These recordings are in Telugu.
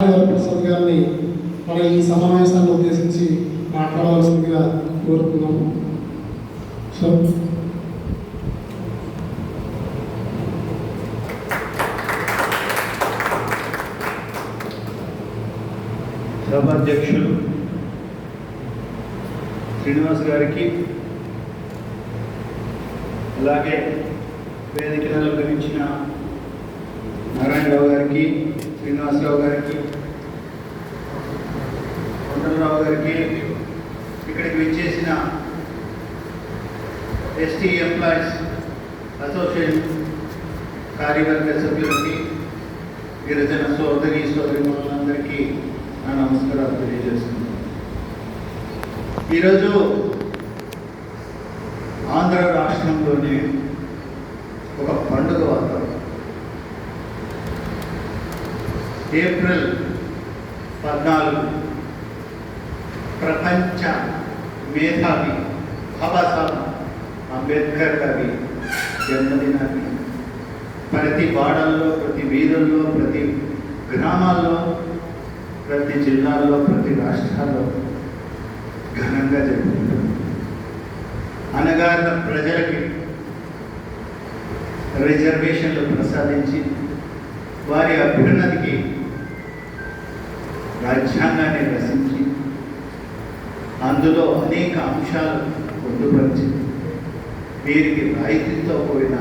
ప్రసాద్ గారిని మన ఈ సమావేశాన్ని ఉద్దేశించి మాట్లాడవలసిందిగా కోరుతున్నాము సో సభాధ్యక్షులు శ్రీనివాస్ గారికి అలాగే వేదికను గురించిన నారాయణరావు గారికి శ్రీనివాసరావు గారికి కొండలరావు గారికి ఇక్కడికి విచ్చేసిన ఎస్టీ ఎంప్లాయీస్ అసోసియేషన్ కార్యవర్గ సభ్యులకి గిరిజన సోదరి సోదరిమణులందరికీ నా నమస్కారాలు తెలియజేస్తున్నాను. ఈరోజు ఆంధ్ర రాష్ట్రంలోనే ఒక పండుగ వాతావరణం. ఏప్రిల్ పద్నాలుగు. ప్రపంచ మేధావి బాబాసాహెబ్ అంబేద్కర్ గారి జన్మదినాన్ని ప్రతి వాడల్లో ప్రతి వీధుల్లో ప్రతి గ్రామాల్లో ప్రతి జిల్లాల్లో ప్రతి రాష్ట్రాల్లో ఘనంగా జరుగుతుంది. అనగారిన ప్రజలకి రిజర్వేషన్లు ప్రసాదించి వారి అభ్యున్నతికి రాజ్యాంగాన్ని రచించి అందులో అనేక అంశాలు పొందుపరిచి వీరికి రాయితీతో పోయిన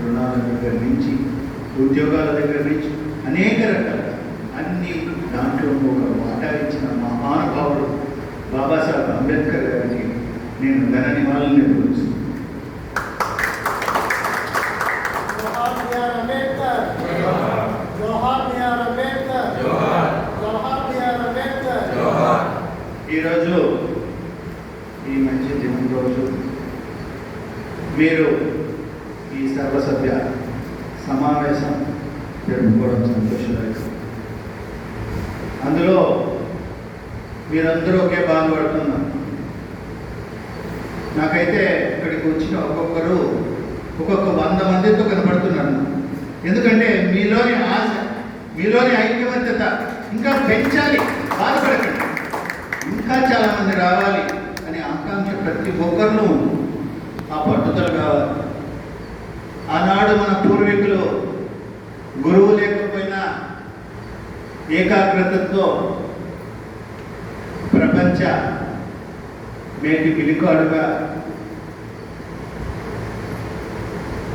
రుణాల దగ్గర నుంచి ఉద్యోగాల దగ్గర నుంచి అనేక రకాల అన్ని దాంట్లో ఒక వాటా ఇచ్చిన మహానుభావుడు బాబాసాహెబ్ అంబేద్కర్ గారికి నేను ఘన నివాళులు నిర్వహిస్తున్నాను అంబేద్కర్. ఈరోజు ఈ మంచి దినం రోజు మీరు ఈ సర్వసభ్య సమావేశం జరుపుకోవడం సంతోషదాయకం. అందులో మీరందరూ ఒకే బాధపడుతున్నారు. నాకైతే ఇక్కడికి వచ్చిన ఒక్కొక్కరు ఒక్కొక్క వంద మందితో కనపడుతున్నారు. ఎందుకంటే మీలోని ఆశ మీలోని ఐక్యమత్యత ఇంకా పెంచాలి. బాధపడకండి. ఇంకా చాలామంది రావాలి అనే ఆకాంక్ష ప్రతి ఒక్కరిలో ఆ పట్టుదల కావాలి. ఆనాడు మన పూర్వీకులు గురువు లేకపోయినా ఏకాగ్రతతో ప్రపంచ మేటి పిలికాడుగా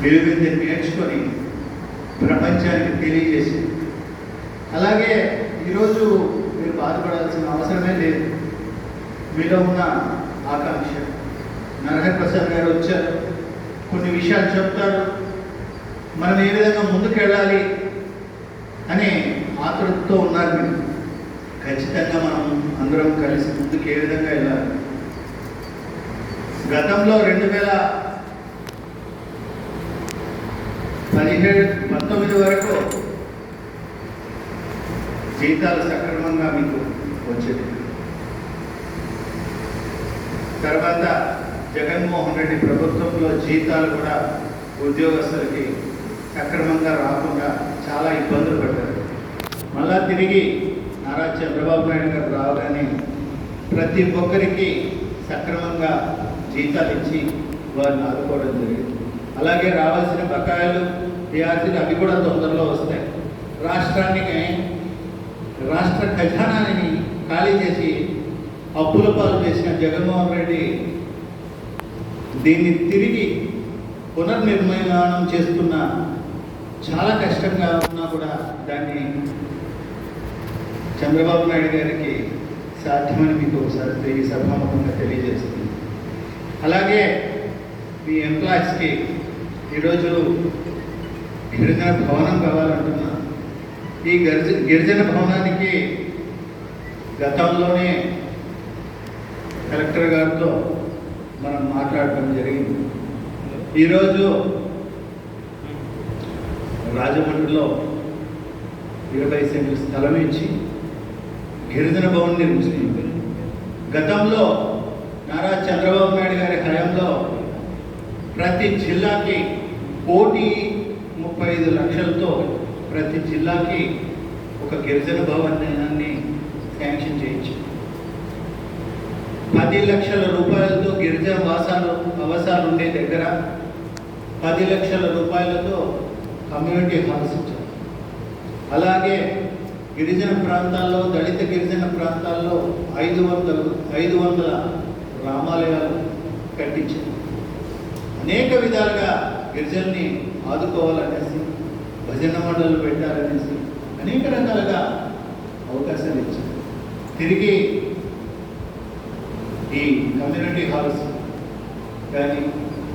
విలువింది నేర్చుకొని ప్రపంచానికి తెలియజేసింది. అలాగే ఈరోజు మీరు బాధపడాల్సిన అవసరమే లేదు. మీలో ఉన్న ఆకాంక్ష నరహర్ ప్రసాద్ గారు వచ్చారు. కొన్ని విషయాలు చెప్తారు. మనం ఏ విధంగా ముందుకెళ్ళాలి అనే ఆతృతతో ఉన్నారు మీరు ఖచ్చితంగా మనం అందరం కలిసి ముందుకు ఏ విధంగా వెళ్ళాలి? గతంలో రెండు వేల పదిహేడు పంతొమ్మిది వరకు జీతాలు సక్రమంగా మీకు వచ్చేది. తర్వాత జగన్మోహన్ రెడ్డి ప్రభుత్వంలో జీతాలు కూడా ఉద్యోగస్తులకి సక్రమంగా రాకుండా చాలా ఇబ్బందులు పడ్డారు. మళ్ళా తిరిగి నారా చంద్రబాబు నాయుడు గారు రావగానే ప్రతి ఒక్కరికి సక్రమంగా జీతాలు ఇచ్చి వారిని ఆదుకోవడం జరిగింది. అలాగే రావాల్సిన బకాయిలు టీఆర్సీలు అవి కూడా తొందరలో వస్తాయి. రాష్ట్రానికి రాష్ట్ర ఖజానాని ఖాళీ చేసి అప్పుల పాలు చేసిన జగన్మోహన్ రెడ్డి దీన్ని తిరిగి పునర్నిర్మాణం చేస్తున్న చాలా కష్టంగా ఉన్నా కూడా దాన్ని చంద్రబాబు నాయుడు గారికి సాధ్యమని మీకు ఒకసారి ఈ సభాముఖంగా తెలియజేస్తుంది అలాగే మీ ఎంప్లాయీస్కి ఈరోజు గిరిజన భవనం కావాలంటున్నా. ఈ గరిజ గిరిజన భవనానికి గతంలోనే కలెక్టర్ గారితో మనం మాట్లాడటం జరిగింది. ఈరోజు రాజమండ్రిలో ఇరవై సెంట్లు స్థలం ఇచ్చి గిరిజన భవన్ నిర్మించింది గతంలో నారా చంద్రబాబు నాయుడు గారి హయాంలో ప్రతి జిల్లాకి కోటి ముప్పై ఐదు లక్షలతో ప్రతి జిల్లాకి ఒక గిరిజన భవనాన్ని శాంక్షన్ చేయించింది పది లక్షల రూపాయలతో గిరిజన వాసాలు అవసరాలు ఉండే దగ్గర పది లక్షల రూపాయలతో కమ్యూనిటీ హాల్స్ ఇచ్చారు. అలాగే గిరిజన ప్రాంతాల్లో దళిత గిరిజన ప్రాంతాల్లో ఐదు వందలు ఐదు వందల రామాలయాలు కట్టించారు. అనేక విధాలుగా గిరిజల్ని ఆదుకోవాలనేసి భజన మండలు పెట్టాలనేసి అనేక రకాలుగా అవకాశాలు ఇచ్చారు. తిరిగి ఈ కమ్యూనిటీ హాల్స్ కానీ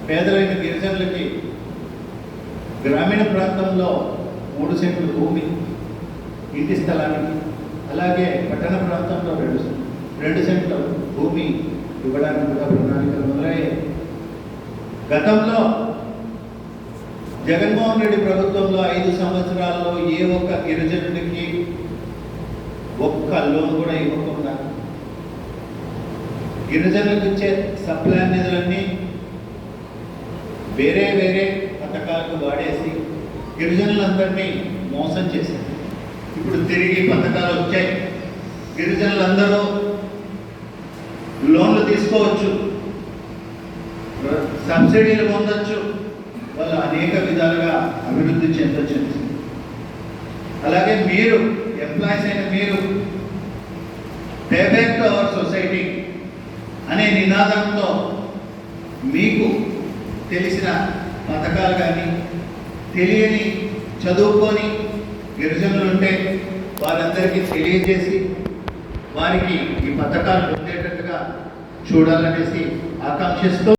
పేదలైన గిరిజనులకి గ్రామీణ ప్రాంతంలో మూడు సెంట్లు భూమి ఇంటి స్థలానికి అలాగే పట్టణ ప్రాంతంలో రెండు రెండు సెంట్ల భూమి ఇవ్వడానికి కూడా ప్రణాళికలు మొదలయ్యాయి. గతంలో జగన్మోహన్ రెడ్డి ప్రభుత్వంలో ఐదు సంవత్సరాల్లో ఏ ఒక్క గిరిజనుడికి ఒక్క లోన్ కూడా ఇవ్వకుండా గిరిజనులకు ఇచ్చే సప్లాన్ నిధులన్నీ వేరే వేరే పథకాలకు వాడేసి గిరిజనులందరినీ మోసం చేశారు. ఇప్పుడు తిరిగి పథకాలు వచ్చాయి. గిరిజనులందరూ లోన్లు తీసుకోవచ్చు. సబ్సిడీలు పొందొచ్చు. వాళ్ళు అనేక విధాలుగా అభివృద్ధి చెందొచ్చు. అలాగే మీరు ఎంప్లాయీస్ అయిన మీరు pay back to our society అనే నినాదంతో మీకు తెలిసిన పథకాలు కానీ తెలియని చదువుకొని గిరిజనులు ఉంటే వారందరికీ తెలియజేసి వారికి ఈ పథకాలు పొందేటట్టుగా చూడాలనేసి ఆకాంక్షిస్తూ